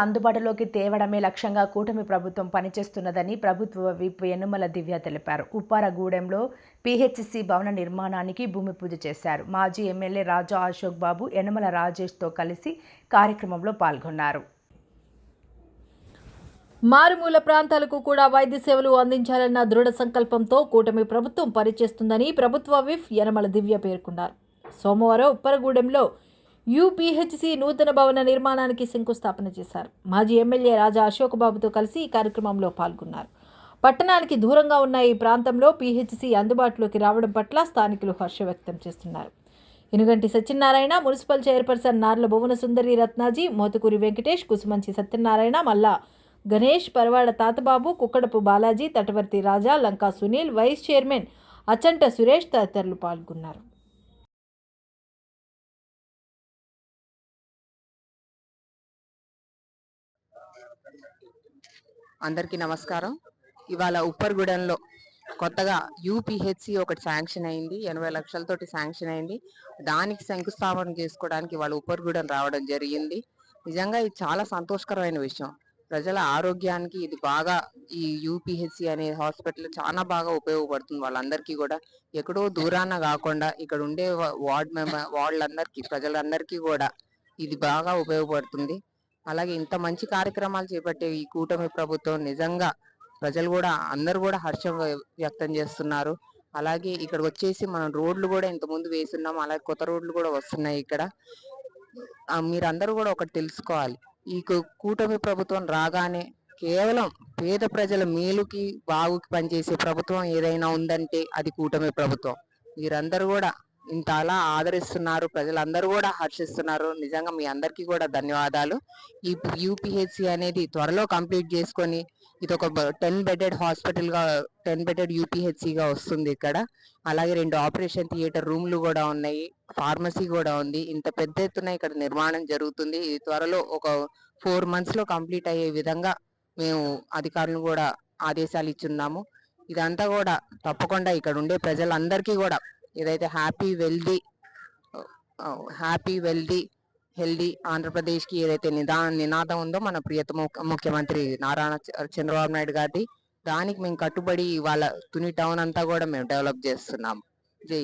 అందుబాటులోకి తేవడమే లక్ష్యంగా కూటమి ప్రభుత్వం పనిచేస్తున్నదని ప్రభుత్వ విప్ యనుమల దివ్య తెలిపారు. ఉప్పారగూడెంలో పీహెచ్సి భవన నిర్మాణానికి భూమి పూజ చేశారు. మాజీ ఎమ్మెల్యే రాజా అశోక్ బాబు యనుమల రాజేష్తో కలిసి కార్యక్రమంలో పాల్గొన్నారు. మారుమూల ప్రాంతాలకు కూడా వైద్య సేవలు అందించాలన్న దృఢ సంకల్పంతో కూటమి ప్రభుత్వం పనిచేస్తుందని ప్రభుత్వ విఫ్ యనమల దివ్య పేర్కొన్నారు. సోమవారం ఉప్పరగూడెంలో యూపీహెచ్సి నూతన భవన నిర్మాణానికి శంకుస్థాపన చేశారు. మాజీ ఎమ్మెల్యే రాజా అశోక్ బాబుతో కలిసి ఈ కార్యక్రమంలో పాల్గొన్నారు. పట్టణానికి దూరంగా ఉన్న ఈ ప్రాంతంలో పీహెచ్సి అందుబాటులోకి రావడం పట్ల స్థానికులు హర్ష వ్యక్తం చేస్తున్నారు. Inuganti Satyanarayana municipal chairperson Narla Bhuvana Sundari Ratnaji Mothukuri Venkatesh Kusumanchi Satyanarayana Malla Ganesh Paravada Tatababu Kukkadapu Balaji Tatavarthi Raja Lanka Sunil vice chairman Achanta Suresh తదితరులు పాల్గొన్నారు. అందరికీ నమస్కారం. ఇవాళ ఉప్పర్గూడెంలో కొత్తగా యూపీహెచ్సి ఒకటి శాంక్షన్ అయింది. ఎనభై లక్షలతోటి శాంక్షన్ అయింది. దానికి శంకుస్థాపన చేసుకోవడానికి వాళ్ళు ఉప్పర్గూడెం రావడం జరిగింది. నిజంగా ఇది చాలా సంతోషకరమైన విషయం. ప్రజల ఆరోగ్యానికి ఇది బాగా ఈ యూపీహెచ్సి అనే హాస్పిటల్ చాలా బాగా ఉపయోగపడుతుంది వాళ్ళందరికీ కూడా. ఎక్కడో దూరాన కాకుండా ఇక్కడ ఉండే వార్డ్ మెంబర్ వాళ్ళందరికీ ప్రజలందరికీ కూడా ఇది బాగా ఉపయోగపడుతుంది. అలాగే ఇంత మంచి కార్యక్రమాలు చేపట్టే ఈ కూటమి ప్రభుత్వం నిజంగా ప్రజలు కూడా అందరూ కూడా హర్షం వ్య- వ్యక్తం చేస్తున్నారు. అలాగే ఇక్కడ వచ్చేసి మనం రోడ్లు కూడా ఇంత ముందు అలాగే కొత్త రోడ్లు కూడా వస్తున్నాయి ఇక్కడ. మీరందరూ కూడా ఒకటి తెలుసుకోవాలి. ఈ కూటమి ప్రభుత్వం రాగానే కేవలం పేద ప్రజల మేలుకి బాగుకి పనిచేసే ప్రభుత్వం ఏదైనా ఉందంటే అది కూటమి ప్రభుత్వం. మీరందరూ కూడా ఇంత అలా ఆదరిస్తున్నారు. ప్రజలందరూ కూడా హర్షిస్తున్నారు. నిజంగా మీ అందరికీ కూడా ధన్యవాదాలు. ఈ యూపీహెచ్సి అనేది త్వరలో కంప్లీట్ చేసుకొని ఇది ఒక టెన్ బెడెడ్ హాస్పిటల్గా టెన్ బెడెడ్ యూపీహెచ్సిగా వస్తుంది ఇక్కడ. అలాగే రెండు ఆపరేషన్ థియేటర్ రూమ్లు కూడా ఉన్నాయి. ఫార్మసీ కూడా ఉంది. ఇంత పెద్ద ఎత్తున ఇక్కడ నిర్మాణం జరుగుతుంది. ఇది త్వరలో ఒక ఫోర్ మంత్స్లో కంప్లీట్ అయ్యే విధంగా మేము అధికారులు కూడా ఆదేశాలు ఇచ్చున్నాము. ఇదంతా కూడా తప్పకుండా ఇక్కడ ఉండే ప్రజలందరికీ కూడా ఏదైతే happy wealthy happy wealthy healthy ఆంధ్రప్రదేశ్కి ఏదైతే నిదా నినాదం ఉందో మన ప్రియతమ ముఖ్యమంత్రి నారాయణ చ- చంద్రబాబు నాయుడు గారిది దానికి మేము కట్టుబడి వాళ్ళ తుని టౌన్ అంతా కూడా మేము డెవలప్ చేస్తున్నాం. జై